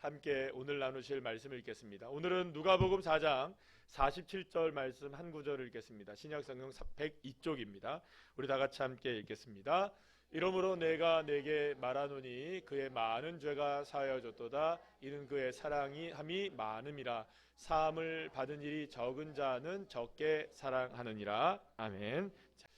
함께 오늘 나누실 말씀을 읽겠습니다. 오늘은 누가복음 4장 47절 말씀 한 구절을 읽겠습니다. 신약 성경 102쪽입니다. 우리 다 같이 함께 읽겠습니다. 이러므로 내가 내게 말하노니 그의 많은 죄가 사하여졌도다 이는 그의 사랑이 함이 많음이라 사함을 받은 일이 적은 자는 적게 사랑하느니라 아멘. 자,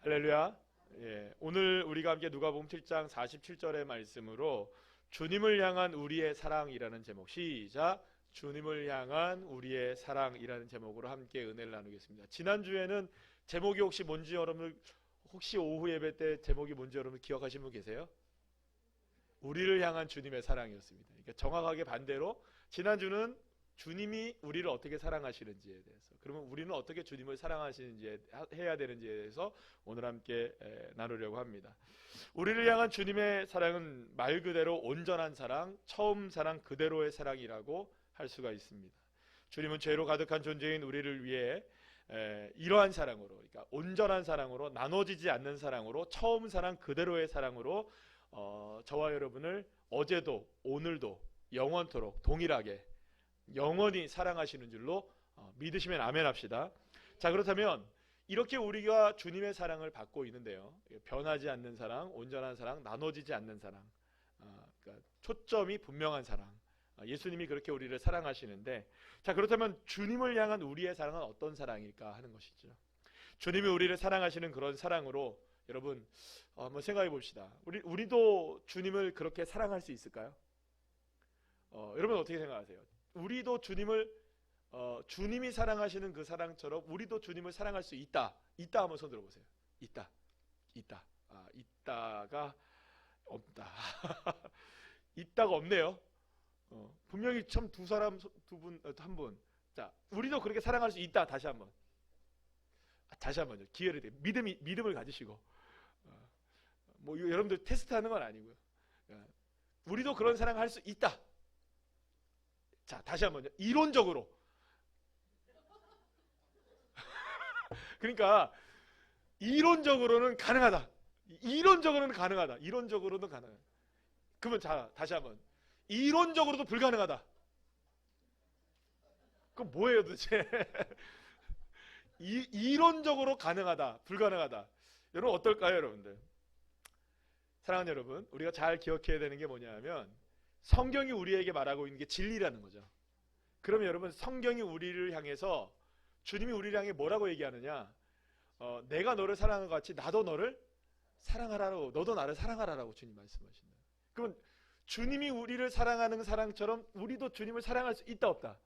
할렐루야. 예, 오늘 우리가 함께 누가복음 7장 47절의 말씀으로 주님을 향한 우리의 사랑이라는 제목 시작 주님을 향한 우리의 사랑이라는 제목으로 함께 은혜를 나누겠습니다. 지난주에는 제목이 혹시 뭔지 여러분 혹시 오후 예배 때 제목이 뭔지 여러분 기억하시는 분 계세요? 우리를 향한 주님의 사랑이었습니다. 그러니까 정확하게 반대로 지난주는 주님이 우리를 어떻게 사랑하시는지에 대해서 그러면 우리는 어떻게 주님을 사랑하시는지 해야 되는지에 대해서 오늘 함께 에, 나누려고 합니다. 우리를 향한 주님의 사랑은 말 그대로 온전한 사랑, 처음 사랑 그대로의 사랑이라고 할 수가 있습니다. 주님은 죄로 가득한 존재인 우리를 위해 에, 이러한 사랑으로, 그러니까 온전한 사랑으로 나눠지지 않는 사랑으로 처음 사랑 그대로의 사랑으로 어, 저와 여러분을 어제도 오늘도 영원토록 동일하게 영원히 사랑하시는 줄로 어, 믿으시면 아멘 합시다. 자 그렇다면 이렇게 우리가 주님의 사랑을 받고 있는데요. 변하지 않는 사랑, 온전한 사랑, 나눠지지 않는 사랑, 어, 그러니까 초점이 분명한 사랑. 어, 예수님이 그렇게 우리를 사랑하시는데, 자 그렇다면 주님을 향한 우리의 사랑은 어떤 사랑일까 하는 것이죠. 주님이 우리를 사랑하시는 그런 사랑으로 여러분 어, 한번 생각해 봅시다. 우리 우리도 주님을 그렇게 사랑할 수 있을까요? 어, 여러분 어떻게 생각하세요? 우리도 주님을 어, 주님이 사랑하시는 그 사랑처럼 우리도 주님을 사랑할 수 있다. 있다 한번 손 들어보세요. 있다. 있다. 아, 있다가 없다. 있다가 없네요. 어, 분명히 참 두 사람 두 분 한 분. 자, 우리도 그렇게 사랑할 수 있다. 다시 한번. 아, 다시 한번요. 기회를 드 믿음이 믿음을 가지시고. 어, 뭐 여러분들 테스트하는 건 아니고요. 어, 우리도 그런 사랑을 할수 있다. 자, 다시 한번요. 이론적으로. 그러니까 이론적으로는 가능하다. 이론적으로는 가능하다. 이론적으로는 가능하다. 그러면 자, 다시 한번. 이론적으로도 불가능하다. 그럼 뭐예요, 도대체? 이, 이론적으로 가능하다. 불가능하다. 여러분 어떨까요, 여러분들? 사랑하는 여러분, 우리가 잘 기억해야 되는 게 뭐냐면 성경이 우리에게 말하고 있는 게 진리라는 거죠. 그러면 여러분 성경이 우리를 향해서 주님이 우리를 향해 뭐라고 얘기하느냐? 어, 내가 너를 사랑한 것 같이 나도 너를 사랑하라고 너도 나를 사랑하라라고 주님 말씀하신다. 그러면 주님이 우리를 사랑하는 사랑처럼 우리도 주님을 사랑할 수 있다 없다?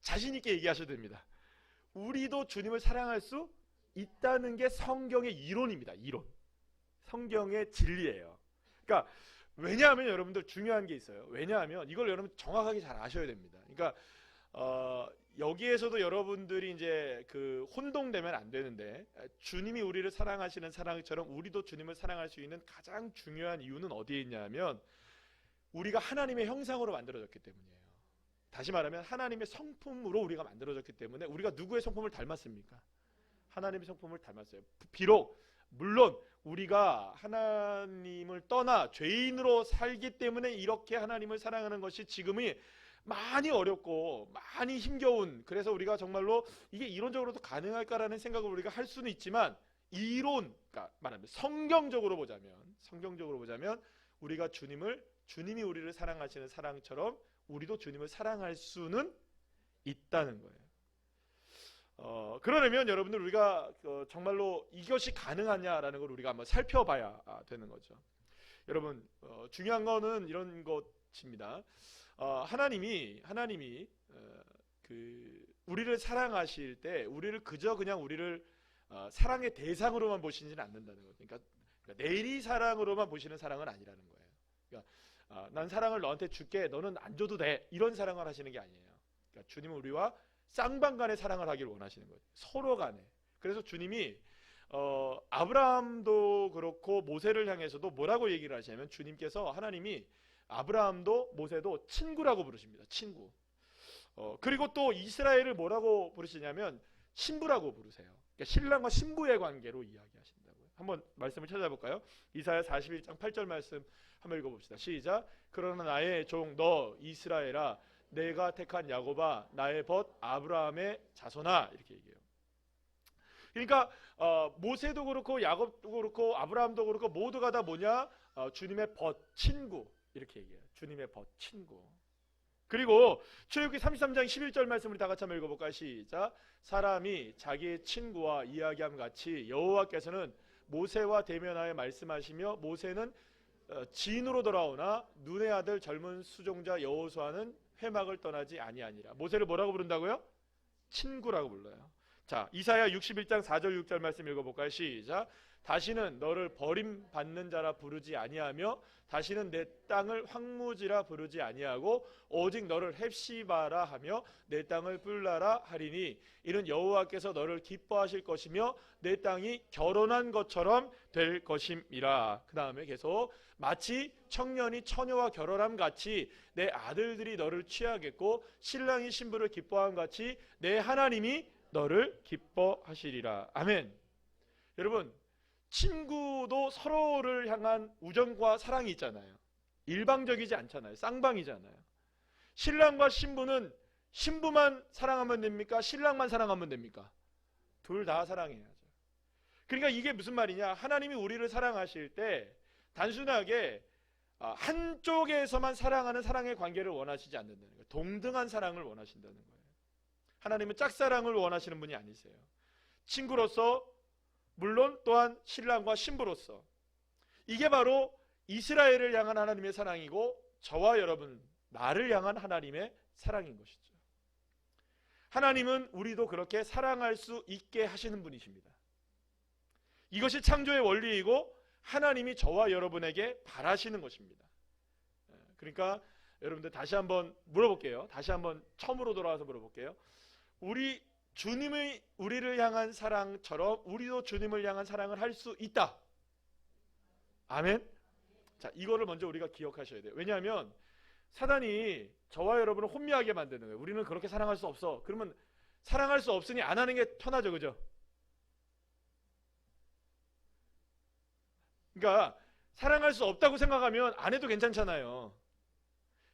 자신 있게 얘기하셔도 됩니다. 우리도 주님을 사랑할 수 있다는 게 성경의 이론입니다. 이론. 성경의 진리예요. 그러니까 왜냐하면 여러분들 중요한 게 있어요. 왜냐하면 이걸 여러분 정확하게 잘 아셔야 됩니다. 그러니까 어, 여기에서도 여러분들이 이제 그 혼동되면 안 되는데 주님이 우리를 사랑하시는 사랑처럼 우리도 주님을 사랑할 수 있는 가장 중요한 이유는 어디에 있냐면 우리가 하나님의 형상으로 만들어졌기 때문이에요. 다시 말하면 하나님의 성품으로 우리가 만들어졌기 때문에 우리가 누구의 성품을 닮았습니까? 하나님의 성품을 닮았어요. 비록 물론 우리가 하나님을 떠나 죄인으로 살기 때문에 이렇게 하나님을 사랑하는 것이 지금이 많이 어렵고 많이 힘겨운 그래서 우리가 정말로 이게 이론적으로도 가능할까라는 생각을 우리가 할 수는 있지만 이론 그러니까 말하면 성경적으로 보자면 성경적으로 보자면 우리가 주님을 주님이 우리를 사랑하시는 사랑처럼 우리도 주님을 사랑할 수는 있다는 거예요. 어, 그러려면 여러분들 우리가 어, 정말로 이것이 가능하냐라는 걸 우리가 한번 살펴봐야 되는 거죠. 여러분 어, 중요한 거는 이런 것입니다. 어, 하나님이 하나님이 어, 그 우리를 사랑하실 때 우리를 그저 그냥 우리를 어, 사랑의 대상으로만 보시지는 않는다는 거예요. 그러니까, 그러니까 내리 사랑으로만 보시는 사랑은 아니라는 거예요. 그러니까 어, 난 사랑을 너한테 줄게, 너는 안 줘도 돼 이런 사랑을 하시는 게 아니에요. 그러니까 주님은 우리와 쌍방 간의 사랑을 하기를 원하시는 거예요. 서로 간에. 그래서 주님이 어, 아브라함도 그렇고 모세를 향해서도 뭐라고 얘기를 하시냐면 주님께서 하나님이 아브라함도 모세도 친구라고 부르십니다. 친구. 어, 그리고 또 이스라엘을 뭐라고 부르시냐면 신부라고 부르세요. 그러니까 신랑과 신부의 관계로 이야기하신다고요. 한번 말씀을 찾아볼까요? 이사야 41장 8절 말씀 한번 읽어봅시다. 시작. 그러나 나의 종 너 이스라엘아 내가 택한 야곱아 나의 벗 아브라함의 자손아 이렇게 얘기해요. 그러니까 어, 모세도 그렇고 야곱도 그렇고 아브라함도 그렇고 모두가 다 뭐냐 어, 주님의 벗 친구 이렇게 얘기해요. 주님의 벗 친구. 그리고 출애굽기 33장 11절 말씀을 다 같이 한번 읽어볼까요? 시작. 사람이 자기의 친구와 이야기함 같이 여호와께서는 모세와 대면하여 말씀하시며 모세는 어, 진으로 돌아오나 눈의 아들 젊은 수종자 여호수아는 회막을 떠나지 아니하니라. 모세를 뭐라고 부른다고요? 친구라고 불러요. 자, 이사야 61장 4절 6절 말씀 읽어볼까요? 시작. 다시는 너를 버림받는 자라 부르지 아니하며 다시는 내 땅을 황무지라 부르지 아니하고 오직 너를 헵시바라 하며 내 땅을 뿔라라 하리니 이는 여호와께서 너를 기뻐하실 것이며 내 땅이 결혼한 것처럼 될 것임이라. 그 다음에 계속 마치 청년이 처녀와 결혼함 같이 내 아들들이 너를 취하겠고 신랑이 신부를 기뻐함 같이 내 하나님이 너를 기뻐하시리라. 아멘. 여러분 친구도 서로를 향한 우정과 사랑이 있잖아요. 일방적이지 않잖아요. 쌍방이잖아요. 신랑과 신부는 신부만 사랑하면 됩니까? 신랑만 사랑하면 됩니까? 둘 다 사랑해야죠. 그러니까 이게 무슨 말이냐? 하나님이 우리를 사랑하실 때 단순하게 아, 한쪽에서만 사랑하는 사랑의 관계를 원하시지 않는다는 거예요. 동등한 사랑을 원하신다는 거예요. 하나님은 짝사랑을 원하시는 분이 아니세요. 친구로서 물론 또한 신랑과 신부로서 이게 바로 이스라엘을 향한 하나님의 사랑이고 저와 여러분 나를 향한 하나님의 사랑인 것이죠. 하나님은 우리도 그렇게 사랑할 수 있게 하시는 분이십니다. 이것이 창조의 원리이고 하나님이 저와 여러분에게 바라시는 것입니다. 예, 그러니까 여러분들 다시 한번 물어볼게요. 다시 한번 처음으로 돌아와서 물어볼게요. 우리 주님의 우리를 향한 사랑처럼 우리도 주님을 향한 사랑을 할 수 있다. 아멘. 자, 이거를 먼저 우리가 기억하셔야 돼요. 왜냐하면 사단이 저와 여러분을 혼미하게 만드는 거예요. 우리는 그렇게 사랑할 수 없어. 그러면 사랑할 수 없으니 안 하는 게 편하죠, 그죠? 그러니까 사랑할 수 없다고 생각하면 안 해도 괜찮잖아요.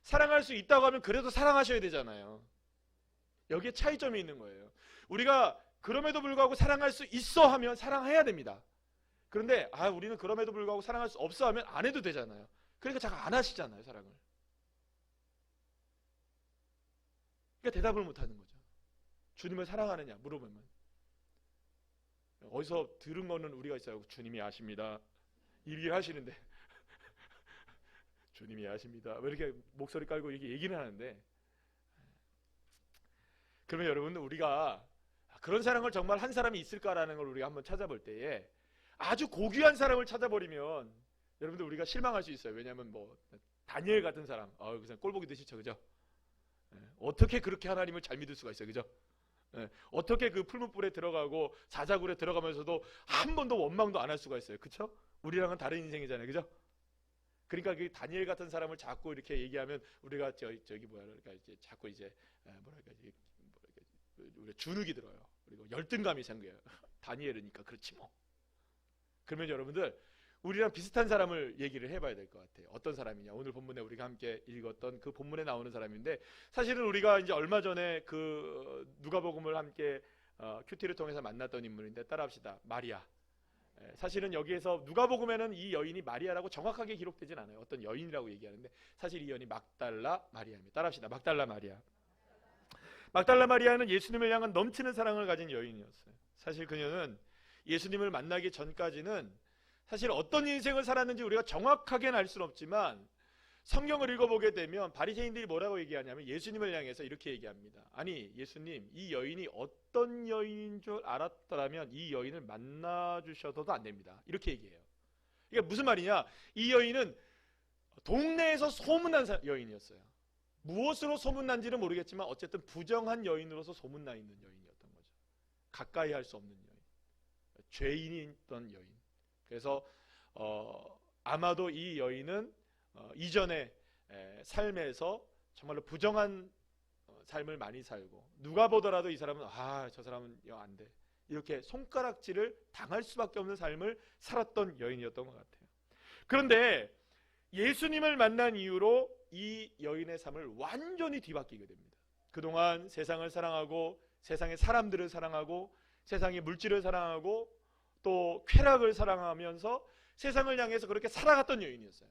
사랑할 수 있다고 하면 그래도 사랑하셔야 되잖아요. 여기에 차이점이 있는 거예요. 우리가 그럼에도 불구하고 사랑할 수 있어 하면 사랑해야 됩니다. 그런데 아 우리는 그럼에도 불구하고 사랑할 수 없어 하면 안 해도 되잖아요. 그러니까 자꾸 안 하시잖아요, 사랑을. 그러니까 대답을 못 하는 거죠. 주님을 사랑하느냐 물어보면 어디서 들은 거는 우리가 있어요. 주님이 아십니다. 일을 하시는데 주님이 아십니다. 왜 이렇게 목소리 깔고 이렇게 얘기는 하는데 그러면 여러분 우리가 그런 사랑을 정말 한 사람이 있을까라는 걸 우리가 한번 찾아볼 때에 아주 고귀한 사람을 찾아버리면 여러분들 우리가 실망할 수 있어요. 왜냐하면 뭐 다니엘 같은 사람, 어, 그냥 꼴보기도 싫죠, 그죠? 예, 어떻게 그렇게 하나님을 잘 믿을 수가 있어요, 그죠? 예, 어떻게 그 풀무불에 들어가고 사자굴에 들어가면서도 한 번도 원망도 안 할 수가 있어요, 그렇죠? 우리랑은 다른 인생이잖아요, 그죠? 그러니까 그 다니엘 같은 사람을 자꾸 이렇게 얘기하면 우리가 저 저기 뭐야 그러니까 이제 자꾸 이제 에, 뭐랄까 이제 뭐랄까 우리가 주눅이 들어요. 그리고 열등감이 생겨요. 다니엘이니까 그렇지 뭐. 그러면 여러분들 우리랑 비슷한 사람을 얘기를 해봐야 될 것 같아요. 어떤 사람이냐? 오늘 본문에 우리가 함께 읽었던 그 본문에 나오는 사람인데 사실은 우리가 이제 얼마 전에 그 누가복음을 함께 어, 큐티를 통해서 만났던 인물인데 따라합시다. 마리아. 예, 사실은 여기에서 누가복음에는 이 여인이 마리아라고 정확하게 기록되진 않아요. 어떤 여인이라고 얘기하는데 사실 이 여인이 막달라 마리아입니다. 따라합시다. 막달라 마리아. 막달라 마리아는 예수님을 향한 넘치는 사랑을 가진 여인이었어요. 사실 그녀는 예수님을 만나기 전까지는 사실 어떤 인생을 살았는지 우리가 정확하게는 알 수는 없지만 성경을 읽어보게 되면 바리새인들이 뭐라고 얘기하냐면 예수님을 향해서 이렇게 얘기합니다. 아니 예수님 이 여인이 어떤 여인인 줄 알았더라면 이 여인을 만나 주셔도 안 됩니다. 이렇게 얘기해요. 이게 무슨 말이냐? 이 여인은 동네에서 소문난 사- 여인이었어요. 무엇으로 소문난지는 모르겠지만 어쨌든 부정한 여인으로서 소문나 있는 여인이었던 거죠. 가까이 할 수 없는 여인, 죄인이던 여인. 그래서 어, 아마도 이 여인은 어, 이전의 에, 삶에서 정말로 부정한 어, 삶을 많이 살고 누가 보더라도 이 사람은 아 저 사람은 안 돼. 이렇게 손가락질을 당할 수밖에 없는 삶을 살았던 여인이었던 것 같아요. 그런데 예수님을 만난 이후로 이 여인의 삶을 완전히 뒤바뀌게 됩니다. 그동안 세상을 사랑하고 세상의 사람들을 사랑하고 세상의 물질을 사랑하고 또 쾌락을 사랑하면서 세상을 향해서 그렇게 살아갔던 여인이었어요.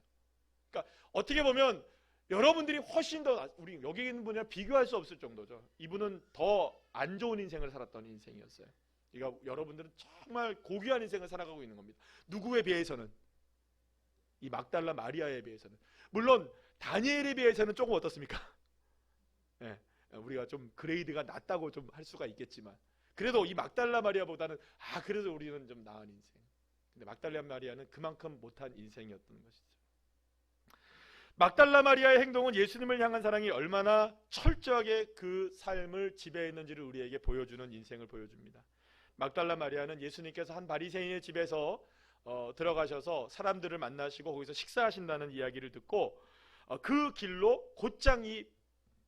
그러니까 어떻게 보면 여러분들이 훨씬 더 우리 여기 있는 분이랑 비교할 수 없을 정도죠. 이분은 더 안 좋은 인생을 살았던 인생이었어요. 그러니까 여러분들은 정말 고귀한 인생을 살아가고 있는 겁니다. 누구에 비해서는 이 막달라 마리아에 비해서는 물론 다니엘에 비해서는 조금 어떻습니까? 예, 우리가 좀 그레이드가 낮다고 좀 할 수가 있겠지만 그래도 이 막달라 마리아보다는 아 그래도 우리는 좀 나은 인생. 근데 막달라 마리아는 그만큼 못한 인생이었던 것이죠. 막달라 마리아의 행동은 예수님을 향한 사랑이 얼마나 철저하게 그 삶을 지배했는지를 우리에게 보여주는 인생을 보여줍니다. 막달라 마리아는 예수님께서 한 바리새인의 집에서 어, 들어가셔서 사람들을 만나시고 거기서 식사하신다는 이야기를 듣고 어, 그 길로 곧장 이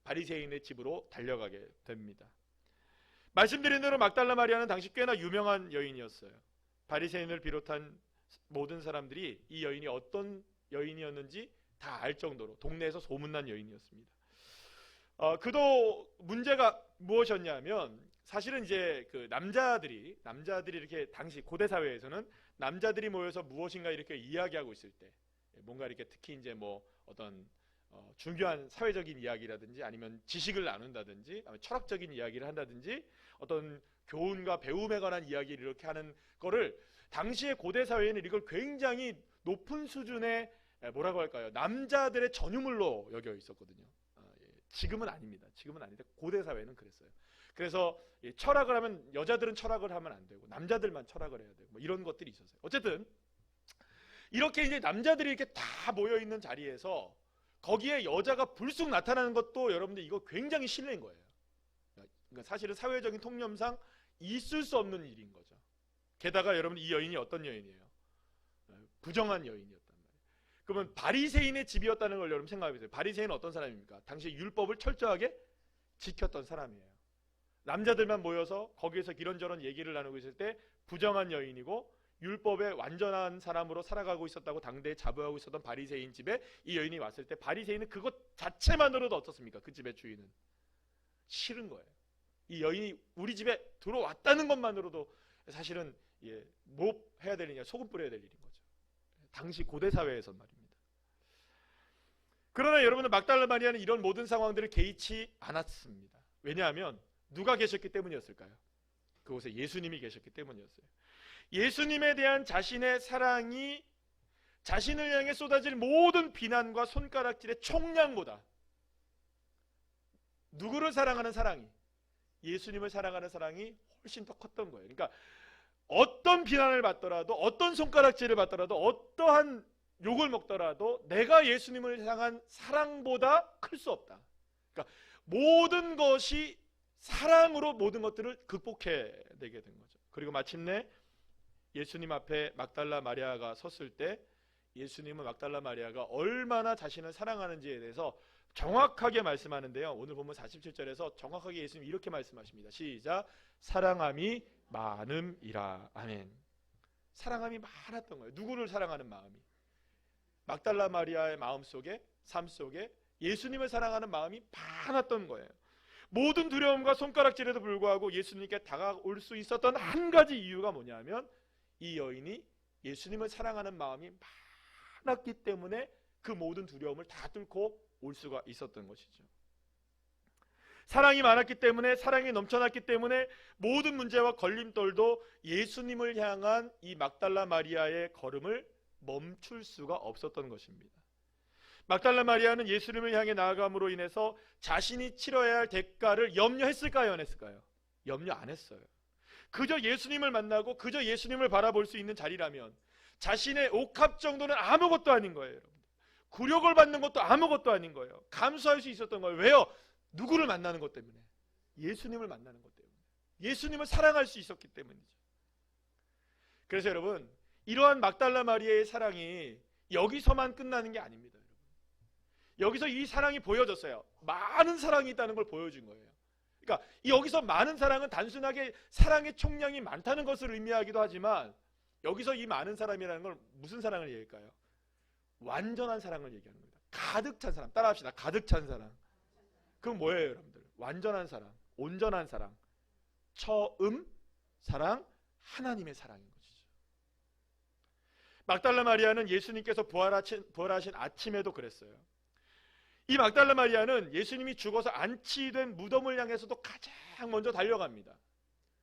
바리새인의 집으로 달려가게 됩니다. 말씀드린 대로 막달라 마리아는 당시 꽤나 유명한 여인이었어요. 바리새인을 비롯한 모든 사람들이 이 여인이 어떤 여인이었는지 다 알 정도로 동네에서 소문난 여인이었습니다. 어, 그도 문제가 무엇이었냐면 사실은 이제 그 남자들이 남자들이 이렇게 당시 고대 사회에서는 남자들이 모여서 무엇인가 이렇게 이야기하고 있을 때 뭔가 이렇게 특히 이제 뭐 어떤 어, 중요한 사회적인 이야기라든지 아니면 지식을 나눈다든지 철학적인 이야기를 한다든지 어떤 교훈과 배움에 관한 이야기를 이렇게 하는 거를 당시의 고대 사회에는 이걸 굉장히 높은 수준의 에, 뭐라고 할까요? 남자들의 전유물로 여겨 있었거든요. 아, 예. 지금은 아닙니다. 지금은 아닌데 고대 사회는 그랬어요. 그래서 이 철학을 하면 여자들은 철학을 하면 안 되고 남자들만 철학을 해야 되고 뭐 이런 것들이 있었어요. 어쨌든 이렇게 이제 남자들이 이렇게 다 모여 있는 자리에서 거기에 여자가 불쑥 나타나는 것도 여러분들 이거 굉장히 실례인 거예요. 그러니까 사실은 사회적인 통념상 있을 수 없는 일인 거죠. 게다가 여러분 이 여인이 어떤 여인이에요? 부정한 여인이었단 말이에요. 그러면 바리새인의 집이었다는 걸 여러분 생각해 보세요. 바리새인은 어떤 사람입니까? 당시 율법을 철저하게 지켰던 사람이에요. 남자들만 모여서 거기에서 이런저런 얘기를 나누고 있을 때 부정한 여인이고 율법의 완전한 사람으로 살아가고 있었다고 당대에 자부하고 있었던 바리새인 집에 이 여인이 왔을 때 바리새인은 그것 자체만으로도 어떻습니까? 그 집의 주인은 싫은 거예요. 이 여인이 우리 집에 들어왔다는 것만으로도 사실은 예, 뭐 해야 되느냐 소금 뿌려야 될 일인 거죠. 당시 고대 사회에선 말입니다. 그러나 여러분은 막달라 마리아는 이런 모든 상황들을 개의치 않았습니다. 왜냐하면 누가 계셨기 때문이었을까요? 그곳에 예수님이 계셨기 때문이었어요. 예수님에 대한 자신의 사랑이 자신을 향해 쏟아질 모든 비난과 손가락질의 총량보다 누구를 사랑하는 사랑이 예수님을 사랑하는 사랑이 훨씬 더 컸던 거예요. 그러니까 어떤 비난을 받더라도 어떤 손가락질을 받더라도 어떠한 욕을 먹더라도 내가 예수님을 향한 사랑보다 클 수 없다. 그러니까 모든 것이 사랑으로 모든 것들을 극복해 내게 된 거죠. 그리고 마침내 예수님 앞에 막달라 마리아가 섰을 때 예수님은 막달라 마리아가 얼마나 자신을 사랑하는지에 대해서 정확하게 말씀하는데요. 오늘 보면 47절에서 정확하게 예수님이 이렇게 말씀하십니다. 시작. 사랑함이 많음이라. 아멘. 사랑함이 많았던 거예요. 누구를 사랑하는 마음이? 막달라 마리아의 마음 속에 삶 속에 예수님을 사랑하는 마음이 많았던 거예요. 모든 두려움과 손가락질에도 불구하고 예수님께 다가올 수 있었던 한 가지 이유가 뭐냐면 이 여인이 예수님을 사랑하는 마음이 많았기 때문에 그 모든 두려움을 다 뚫고 올 수가 있었던 것이죠. 사랑이 많았기 때문에 사랑이 넘쳐났기 때문에 모든 문제와 걸림돌도 예수님을 향한 이 막달라 마리아의 걸음을 멈출 수가 없었던 것입니다. 막달라 마리아는 예수님을 향해 나아감으로 인해서 자신이 치러야 할 대가를 염려했을까요, 안 했을까요? 염려 안 했어요. 그저 예수님을 만나고 그저 예수님을 바라볼 수 있는 자리라면 자신의 옥합 정도는 아무것도 아닌 거예요. 굴욕을 받는 것도 아무것도 아닌 거예요. 감수할 수 있었던 거예요. 왜요? 누구를 만나는 것 때문에. 예수님을 만나는 것 때문에. 예수님을 사랑할 수 있었기 때문이죠. 그래서 여러분, 이러한 막달라 마리아의 사랑이 여기서만 끝나는 게 아닙니다. 여기서 이 사랑이 보여졌어요. 많은 사랑이 있다는 걸 보여준 거예요. 그러니까 이 여기서 많은 사랑은 단순하게 사랑의 총량이 많다는 것을 의미하기도 하지만 여기서 이 많은 사람이라는 건 무슨 사랑을 얘기할까요? 완전한 사랑을 얘기하는 겁니다. 가득 찬 사람. 따라합시다. 가득 찬 사랑. 그건 뭐예요, 여러분들? 완전한 사랑, 온전한 사랑, 처음 사랑, 하나님의 사랑인 것이죠. 막달라 마리아는 예수님께서 부활하신, 부활하신 아침에도 그랬어요. 이 막달라 마리아는 예수님이 죽어서 안치된 무덤을 향해서도 가장 먼저 달려갑니다.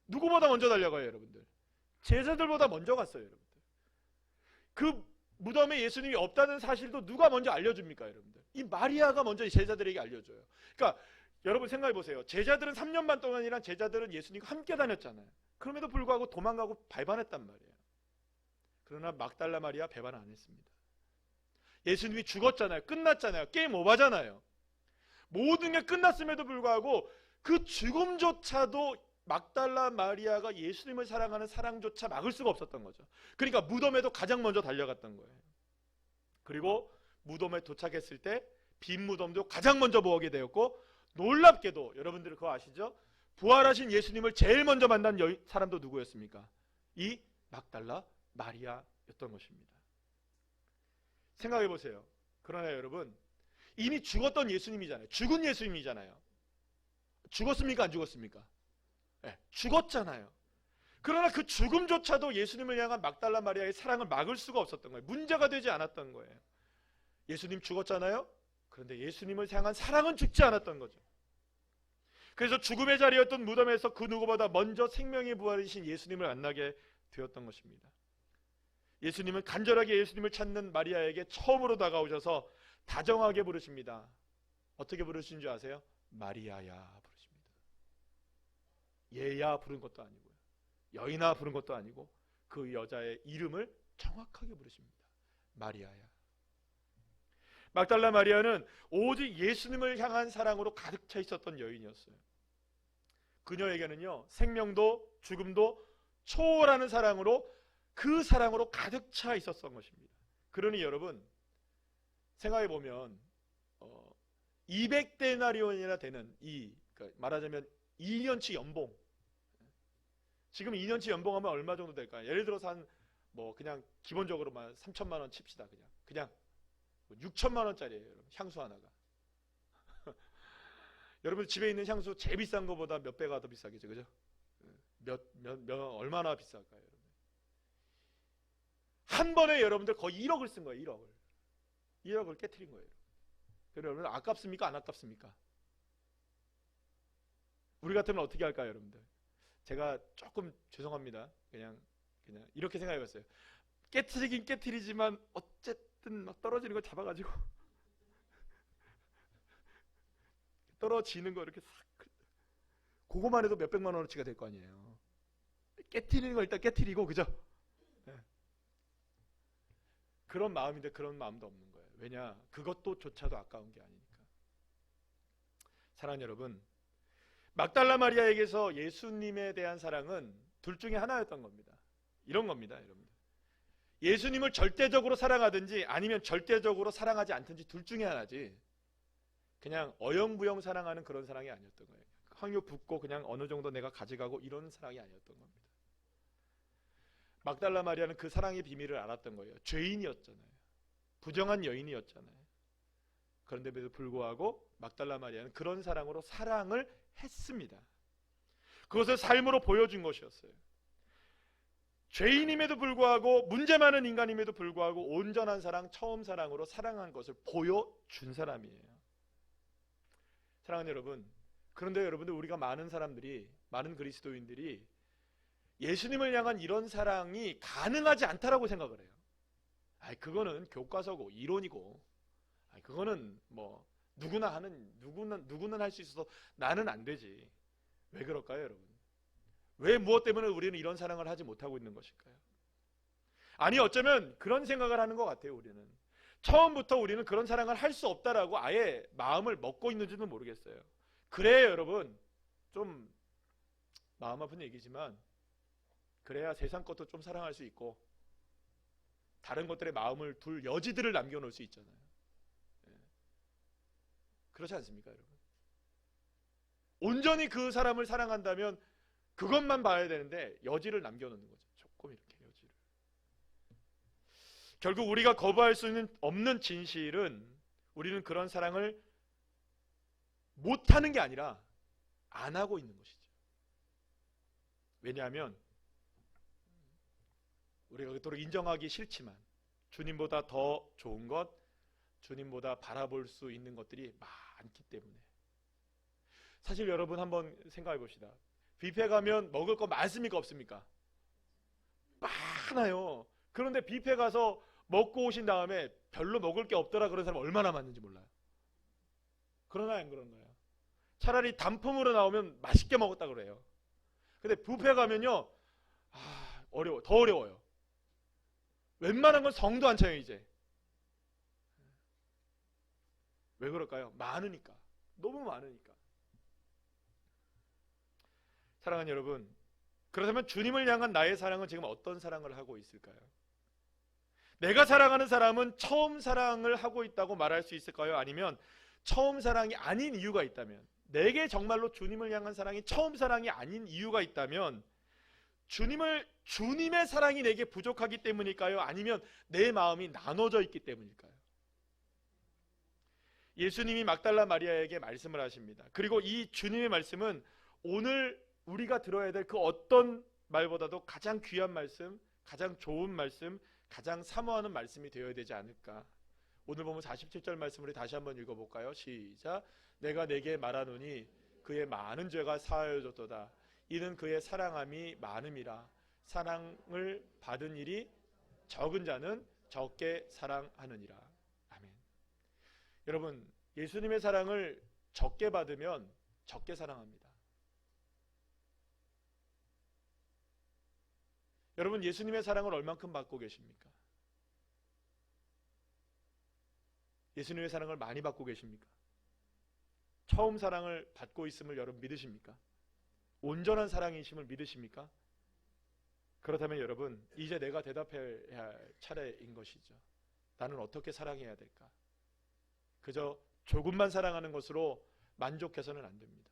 누구보다 먼저 달려가요, 여러분들. 제자들보다 먼저 갔어요, 여러분들. 그 무덤에 예수님이 없다는 사실도 누가 먼저 알려줍니까, 여러분들? 이 마리아가 먼저 제자들에게 알려줘요. 그러니까 여러분 생각해 보세요. 제자들은 3년 반 동안이랑 제자들은 예수님과 함께 다녔잖아요. 그럼에도 불구하고 도망가고 배반했단 말이에요. 그러나 막달라 마리아 배반 안 했습니다. 예수님이 죽었잖아요. 끝났잖아요. 게임 오바잖아요. 모든 게 끝났음에도 불구하고 그 죽음조차도 막달라 마리아가 예수님을 사랑하는 사랑조차 막을 수가 없었던 거죠. 그러니까 무덤에도 가장 먼저 달려갔던 거예요. 그리고 무덤에 도착했을 때 빈 무덤도 가장 먼저 보게 되었고 놀랍게도 여러분들 그거 아시죠? 부활하신 예수님을 제일 먼저 만난 여, 사람도 누구였습니까? 이 막달라 마리아였던 것입니다. 생각해 보세요. 그러나 여러분 이미 죽었던 예수님이잖아요. 죽은 예수님이잖아요. 죽었습니까? 안 죽었습니까? 네, 죽었잖아요. 그러나 그 죽음조차도 예수님을 향한 막달라 마리아의 사랑을 막을 수가 없었던 거예요. 문제가 되지 않았던 거예요. 예수님 죽었잖아요. 그런데 예수님을 향한 사랑은 죽지 않았던 거죠. 그래서 죽음의 자리였던 무덤에서 그 누구보다 먼저 생명의 부활이신 예수님을 만나게 되었던 것입니다. 예수님은 간절하게 예수님을 찾는 마리아에게 처음으로 다가오셔서 다정하게 부르십니다. 어떻게 부르신 줄 아세요? 마리아야 부르십니다. 얘야 부른 것도 아니고요. 여인아 부른 것도 아니고 그 여자의 이름을 정확하게 부르십니다. 마리아야. 막달라 마리아는 오직 예수님을 향한 사랑으로 가득 차 있었던 여인이었어요. 그녀에게는요, 생명도 죽음도 초월하는 사랑으로 그 사랑으로 가득 차 있었던 것입니다. 그러니 여러분 생각해 보면 어, 200데나리온이나 되는 이 그러니까 말하자면 2년치 연봉. 지금 2년치 연봉하면 얼마 정도 될까요? 예를 들어서 한 뭐 그냥 기본적으로만 3천만 원 칩시다 그냥. 그냥. 6천만 뭐 원짜리예요 여러분. 향수 하나가. 여러분 집에 있는 향수 제일 비싼 거보다 몇 배가 더 비싸겠죠 그죠? 몇, 몇, 몇 얼마나 비쌀까요 여러분 한 번에 여러분들 거의 1억을 쓴 거예요 1억을 1억을 깨트린 거예요 여러분 아깝습니까 안 아깝습니까? 우리 같으면 어떻게 할까요 여러분들 제가 조금 죄송합니다 그냥 그냥 이렇게 생각해 봤어요 깨트리긴 깨트리지만 어쨌든 막 떨어지는 거 잡아 가지고 떨어지는 거 이렇게 싹 그거만 해도 몇 백만 원어치가 될 거 아니에요. 깨트리는 거 일단 깨트리고 그죠? 네. 그런 마음인데 그런 마음도 없는 거예요. 왜냐 그것도 조차도 아까운 게 아니니까. 사랑 여러분, 막달라 마리아에게서 예수님에 대한 사랑은 둘 중에 하나였던 겁니다. 이런 겁니다, 여러분. 예수님을 절대적으로 사랑하든지 아니면 절대적으로 사랑하지 않든지 둘 중에 하나지. 그냥 어영부영 사랑하는 그런 사랑이 아니었던 거예요. 황유 붓고 그냥 어느 정도 내가 가져가고 이런 사랑이 아니었던 겁니다. 막달라 마리아는 그 사랑의 비밀을 알았던 거예요. 죄인이었잖아요. 부정한 여인이었잖아요. 그런데도 불구하고 막달라 마리아는 그런 사랑으로 사랑을 했습니다. 그것을 삶으로 보여준 것이었어요. 죄인임에도 불구하고 문제 많은 인간임에도 불구하고 온전한 사랑, 처음 사랑으로 사랑한 것을 보여준 사람이에요. 사랑하는 여러분, 그런데 여러분들 우리가 많은 사람들이 많은 그리스도인들이 예수님을 향한 이런 사랑이 가능하지 않다라고 생각을 해요. 아, 그거는 교과서고 이론이고, 아, 그거는 뭐 누구나 하는 누구나 누구는 할 수 있어서 나는 안 되지. 왜 그럴까요, 여러분? 왜 무엇 때문에 우리는 이런 사랑을 하지 못하고 있는 것일까요? 아니 어쩌면 그런 생각을 하는 것 같아요, 우리는. 처음부터 우리는 그런 사랑을 할 수 없다라고 아예 마음을 먹고 있는지도 모르겠어요. 그래요, 여러분. 좀 마음 아픈 얘기지만 그래야 세상 것도 좀 사랑할 수 있고 다른 것들의 마음을 둘 여지들을 남겨놓을 수 있잖아요. 예. 그렇지 않습니까, 여러분? 온전히 그 사람을 사랑한다면 그것만 봐야 되는데 여지를 남겨놓는 거죠. 조금 이렇게 여지를. 결국 우리가 거부할 수는 없는 진실은 우리는 그런 사랑을 못하는 게 아니라 안 하고 있는 것이죠. 왜냐하면 우리가 그토록 인정하기 싫지만 주님보다 더 좋은 것, 주님보다 바라볼 수 있는 것들이 많기 때문에 사실 여러분 한번 생각해 봅시다. 뷔페 가면 먹을 거 많습니까 없습니까? 많아요. 그런데 뷔페 가서 먹고 오신 다음에 별로 먹을 게 없더라 그런 사람 얼마나 많은지 몰라요. 그러나요 안 그런가요? 차라리 단품으로 나오면 맛있게 먹었다 그래요. 근데 뷔페 가면요. 아, 어려워. 더 어려워요. 웬만한 건 성도 안 차요, 이제. 왜 그럴까요? 많으니까. 너무 많으니까. 사랑하는 여러분, 그렇다면 주님을 향한 나의 사랑은 지금 어떤 사랑을 하고 있을까요? 내가 사랑하는 사람은 처음 사랑을 하고 있다고 말할 수 있을까요? 아니면 처음 사랑이 아닌 이유가 있다면, 내게 정말로 주님을 향한 사랑이 처음 사랑이 아닌 이유가 있다면, 주님을 주님의 사랑이 내게 부족하기 때문일까요? 아니면 내 마음이 나눠져 있기 때문일까요? 예수님이 막달라 마리아에게 말씀을 하십니다. 그리고 이 주님의 말씀은 오늘 우리가 들어야 될 그 어떤 말보다도 가장 귀한 말씀, 가장 좋은 말씀, 가장 사모하는 말씀이 되어야 되지 않을까. 오늘 보면 47절 말씀을 다시 한번 읽어볼까요? 시작. 내가 내게 말하노니 그의 많은 죄가 사하여졌도다. 이는 그의 사랑함이 많음이라. 사랑을 받은 일이 적은 자는 적게 사랑하느니라. 아멘. 여러분, 예수님의 사랑을 적게 받으면 적게 사랑합니다. 여러분, 예수님의 사랑을 얼만큼 받고 계십니까? 예수님의 사랑을 많이 받고 계십니까? 처음 사랑을 받고 있음을 여러분 믿으십니까? 온전한 사랑이심을 믿으십니까? 그렇다면 여러분, 이제 내가 대답해야 할 차례인 것이죠. 나는 어떻게 사랑해야 될까? 그저 조금만 사랑하는 것으로 만족해서는 안 됩니다.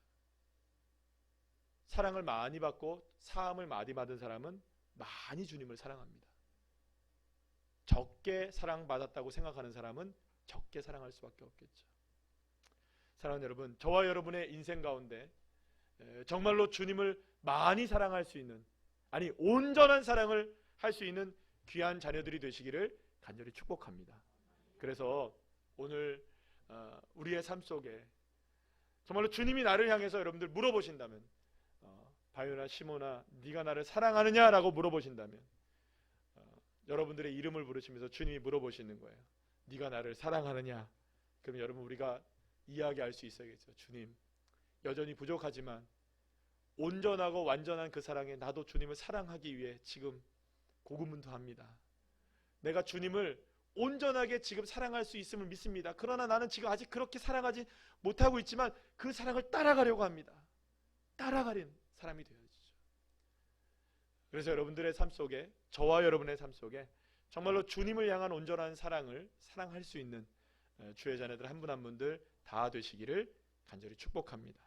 사랑을 많이 받고 사함을 많이 받은 사람은 많이 주님을 사랑합니다. 적게 사랑받았다고 생각하는 사람은 적게 사랑할 수밖에 없겠죠. 사랑하는 여러분, 저와 여러분의 인생 가운데 정말로 주님을 많이 사랑할 수 있는 아니 온전한 사랑을 할 수 있는 귀한 자녀들이 되시기를 간절히 축복합니다. 그래서 오늘 어, 우리의 삶 속에 정말로 주님이 나를 향해서 여러분들 물어보신다면 어, 바요나 시모나 네가 나를 사랑하느냐라고 물어보신다면 어, 여러분들의 이름을 부르시면서 주님이 물어보시는 거예요. 네가 나를 사랑하느냐? 그럼 여러분 우리가 이야기할 수 있어야겠죠. 주님 여전히 부족하지만 온전하고 완전한 그 사랑에 나도 주님을 사랑하기 위해 지금 고군분투합니다. 내가 주님을 온전하게 지금 사랑할 수 있음을 믿습니다. 그러나 나는 지금 아직 그렇게 사랑하지 못하고 있지만 그 사랑을 따라가려고 합니다. 따라가는 사람이 되어야죠. 그래서 여러분들의 삶 속에 저와 여러분의 삶 속에 정말로 주님을 향한 온전한 사랑을 사랑할 수 있는 주의 자녀들 한 분 한 분들 다 되시기를 간절히 축복합니다.